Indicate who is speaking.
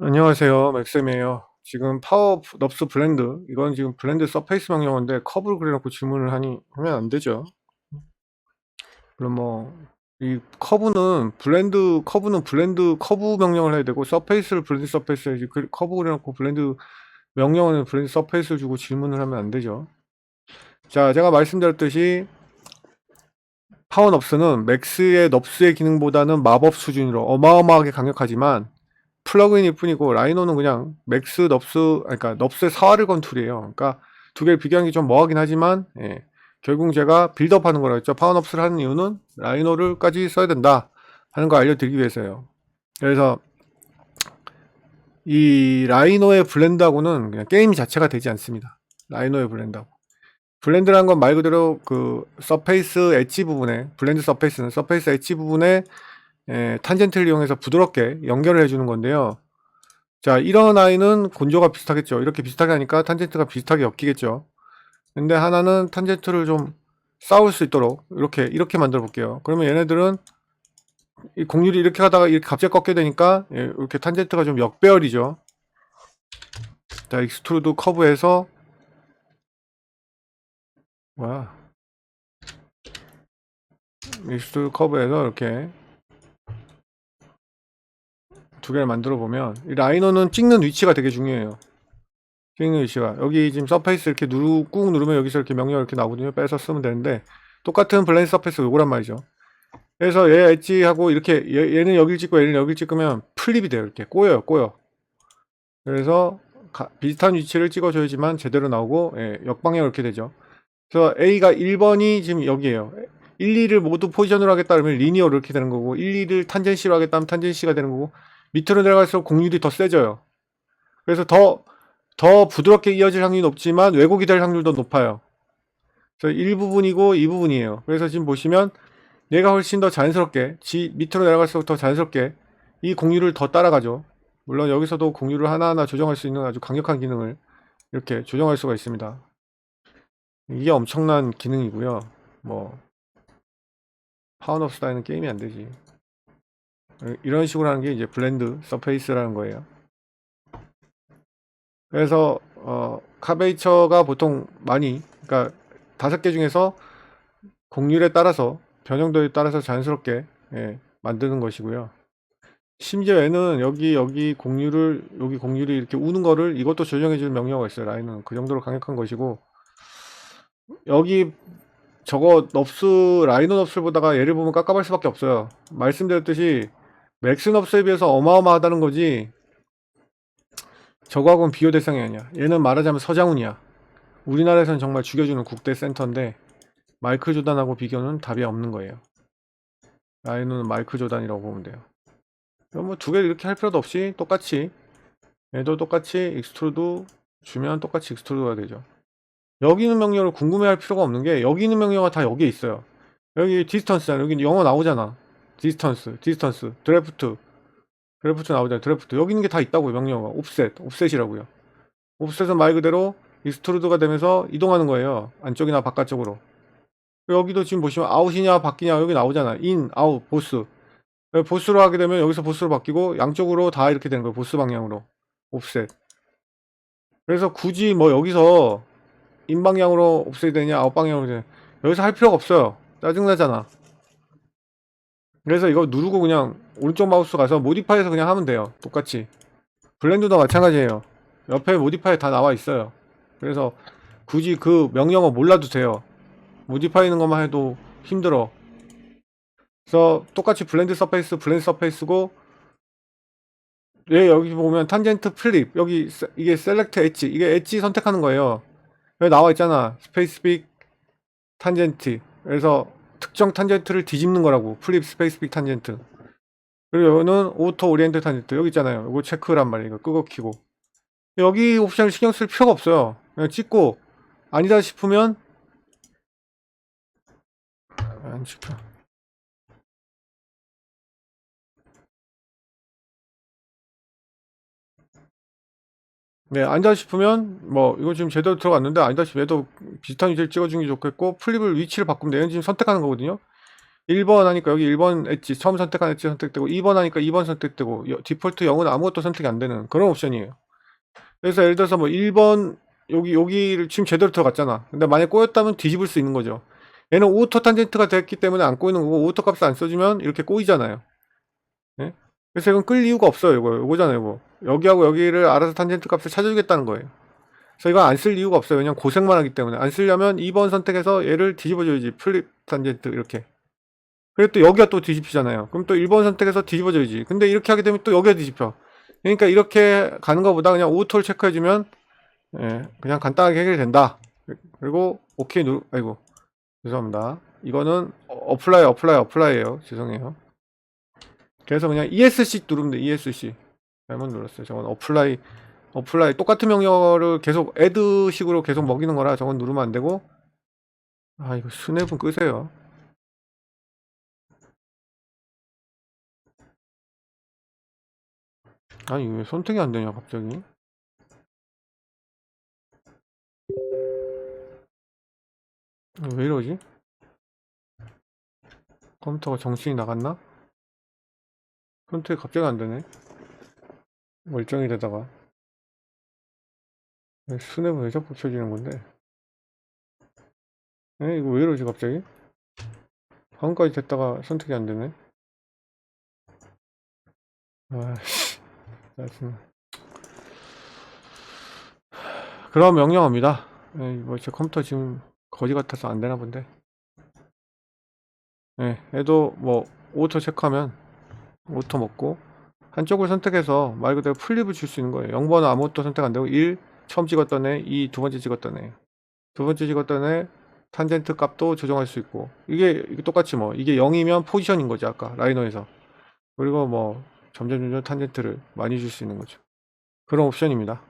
Speaker 1: 안녕하세요. 맥쌤이에요. 지금 파워 넙스 블렌드, 이건 지금 블렌드 서페이스 명령어인데 커브를 그려놓고 질문을 하니 하면 안 되죠. 그럼 뭐, 이 커브는 블렌드, 커브는 블렌드 커브 명령을 해야 되고 서페이스를 블렌드 서페이스 그 커브 그려놓고 블렌드 명령어는 블렌드 서페이스를 주고 질문을 하면 안 되죠. 자, 제가 말씀드렸듯이 파워 넙스는 맥스의 넙스의 기능보다는 마법 수준으로 어마어마하게 강력하지만 플러그인일 뿐이고 라이노는 그냥 맥스 넙스 그러니까 넙스의 사활을 건 툴이에요. 그러니까 두 개를 비교하는 게 좀 뭐하긴 하지만 예, 결국 제가 빌드업하는 거라 했죠. 파워 넙스를 하는 이유는 라이노를까지 써야 된다 하는 거 알려드리기 위해서요. 그래서 이 라이노의 블렌드하고는 그냥 게임 자체가 되지 않습니다. 라이노의 블렌드하고. 블렌드라는 건 말 그대로 그 서페이스 엣지 부분에 블렌드 서페이스는 서페이스 엣지 부분에 예, 탄젠트를 이용해서 부드럽게 연결을 해주는 건데요. 자, 이런 아이는 곤조가 비슷하겠죠. 이렇게 비슷하게 하니까 탄젠트가 비슷하게 엮이겠죠. 근데 하나는 탄젠트를 좀 싸울 수 있도록 이렇게 이렇게 만들어 볼게요. 그러면 얘네들은 이 공률이 이렇게 하다가 이렇게 갑자기 꺾게 되니까 예, 이렇게 탄젠트가 좀 역배열이죠. 자, 익스트루드 커브에서 뭐야? 익스트루드 커브에서 이렇게 두 개를 만들어 보면 이 라이너는 찍는 위치가 되게 중요해요. 찍는 위치가 여기 지금 서페이스 이렇게 누르 꾹 누르면 여기서 이렇게 명령 이렇게 나오거든요. 빼서 쓰면 되는데 똑같은 블렌드 서페이스 요거란 말이죠. 그래서 얘 엣지하고 이렇게 얘, 는 여길 찍고 얘는 여길 찍으면 플립이 돼요. 이렇게 꼬여요, 꼬여. 그래서 가, 비슷한 위치를 찍어줘야지만 제대로 나오고 예, 역방향 이렇게 되죠. 그래서 A가 1번이 지금 여기에요. 1, 2를 모두 포지션으로 하겠다 그러면 리니어로 이렇게 되는 거고 1, 2를 탄젠시로 하겠다 하면 탄젠시가 되는 거고 밑으로 내려갈수록 공률이 더 세져요. 그래서 더, 더 부드럽게 이어질 확률이 높지만 왜곡이 될 확률도 높아요. 그래서 1부분이고 2부분이에요. 그래서 지금 보시면 얘가 훨씬 더 자연스럽게, 지, 밑으로 내려갈수록 더 자연스럽게 이 공률을 더 따라가죠. 물론 여기서도 공률을 하나하나 조정할 수 있는 아주 강력한 기능을 이렇게 조정할 수가 있습니다. 이게 엄청난 기능이고요. 뭐 파운업 스타일은 게임이 안 되지. 이런 식으로 하는 게 이제 블렌드 서페이스라는 거예요. 그래서 어, 카베이처가 보통 많이 그러니까 다섯 개 중에서 공률에 따라서 변형도에 따라서 자연스럽게 예, 만드는 것이고요. 심지어 얘는 여기 여기 공률을 여기 공률이 이렇게 우는 거를 이것도 조정해 주는 명령어가 있어요. 라인은 그 정도로 강력한 것이고 여기 저거 넙스 라이노 넙스를 보다가 얘를 보면 깝깝할 수밖에 없어요. 말씀드렸듯이 맥스넙스에 비해서 어마어마하다는 거지. 저거하고는 비교 대상이 아니야. 얘는 말하자면 서장훈이야. 우리나라에서는 정말 죽여주는 국대 센터인데 마이클 조단하고 비교는 답이 없는 거예요. 라이노는 마이클 조단이라고 보면 돼요. 뭐 두 개 이렇게 할 필요도 없이 똑같이 얘도 똑같이 익스트루드 주면 똑같이 익스트루드가 되죠. 여기 있는 명령을 궁금해할 필요가 없는 게 여기 있는 명령은 다 여기에 있어요. 여기 디스턴스잖아 여기 영어 나오잖아 디스턴스, 디스턴스, 드래프트, 드래프트 나오잖아요. 드래프트. 여기 있는 게 다 있다고요. 명령어가. 옵셋, 옵셋이라고요. 옵셋은 말 그대로 익스트루드가 되면서 이동하는 거예요. 안쪽이나 바깥쪽으로. 여기도 지금 보시면 아웃이냐 바뀌냐 여기 나오잖아. 인, 아웃, 보스. 보스로 하게 되면 여기서 보스로 바뀌고 양쪽으로 다 이렇게 되는 거예요. 보스 방향으로. 옵셋. 그래서 굳이 뭐 여기서 인 방향으로 옵셋이 되냐 아웃 방향으로 되냐 여기서 할 필요가 없어요. 짜증나잖아. 그래서 이거 누르고 그냥 오른쪽 마우스 가서 모디파이에서 그냥 하면 돼요. 똑같이. 블렌드도 마찬가지예요. 옆에 모디파이 다 나와 있어요. 그래서 굳이 그 명령어 몰라도 돼요. 모디파이는 것만 해도 힘들어. 그래서 똑같이 블렌드 서페이스, 블렌드 서페이스고 얘 여기 보면 탄젠트 플립 여기 이게 셀렉트 엣지 이게 엣지 선택하는 거예요. 여기 나와 있잖아. 스페이스픽 탄젠트. 그래서 특정 탄젠트를 뒤집는 거라고. 플립 스페이스픽 탄젠트. 그리고 여기는 오토 오리엔트 탄젠트. 여기 있잖아요. 이거 체크란 말이에요. 끄고 키고. 여기 옵션을 신경 쓸 필요가 없어요. 그냥 찍고 아니다 싶으면 안 찍혀 네, 아니다 싶으면 뭐 이거 지금 제대로 들어갔는데 아니다 싶으면 얘도 비슷한 위치를 찍어주는 게 좋겠고 플립을 위치를 바꾸면 얘는 지금 선택하는 거거든요. 1번 하니까 여기 1번 엣지 처음 선택한 엣지 선택되고 2번 하니까 2번 선택되고 여- 디폴트 0은 아무것도 선택이 안 되는 그런 옵션이에요. 그래서 예를 들어서 뭐 1번 여기 여기를 지금 제대로 들어갔잖아. 근데 만약 꼬였다면 뒤집을 수 있는 거죠. 얘는 오토 탄젠트가 됐기 때문에 안 꼬이는 거고 오토 값을 안 써주면 이렇게 꼬이잖아요. 예? 그래서 이건 끌 이유가 없어요. 이거 이거잖아요. 이거 여기하고 여기를 알아서 탄젠트 값을 찾아주겠다는 거예요. 그래서 이거 안 쓸 이유가 없어요. 왜냐면 고생만 하기 때문에 안 쓰려면 2번 선택해서 얘를 뒤집어줘야지 플립 탄젠트 이렇게. 그리고 또 여기가 또 뒤집히잖아요. 그럼 또 1번 선택해서 뒤집어줘야지. 근데 이렇게 하게 되면 또 여기가 뒤집혀. 그러니까 이렇게 가는 것보다 그냥 오토를 체크해주면 예, 그냥 간단하게 해결이 된다. 그리고 오케이 누 아이고 죄송합니다. 이거는 어- 어플라이 어플라이 어플라이예요. 죄송해요. 그래서 그냥 ESC 누르면 돼. ESC 잘못 눌렀어요. 저건 어플라이 어플라이 똑같은 명령어를 계속 애드식으로 계속 먹이는 거라 저건 누르면 안 되고 아 이거 스냅은 끄세요. 아니 왜 선택이 안 되냐 갑자기? 어, 왜 이러지? 컴퓨터가 정신이 나갔나? 선택이 갑자기 안 되네. 멀쩡히 되다가. 왜 스냅은 왜 자꾸 켜지는 건데? 에? 이거 왜 이러지 갑자기? 방금까지 됐다가 선택이 안 되네. 아씨, 짜증나. 그럼 명령어입니다. 에이, 뭐제 컴퓨터 지금 거지 같아서 안 되나 본데. 예, 얘도 뭐 오토 체크하면 오토 먹고 한쪽을 선택해서 말 그대로 플립을 줄 수 있는 거예요. 0번은 아무것도 선택 안 되고 1 처음 찍었던 애, 2 두 번째 찍었던 애, 두 번째 찍었던 애 탄젠트 값도 조정할 수 있고 이게, 이게 똑같이 뭐 이게 0이면 포지션인 거지 아까 라이너에서 그리고 뭐 점점 점점 탄젠트를 많이 줄 수 있는 거죠. 그런 옵션입니다.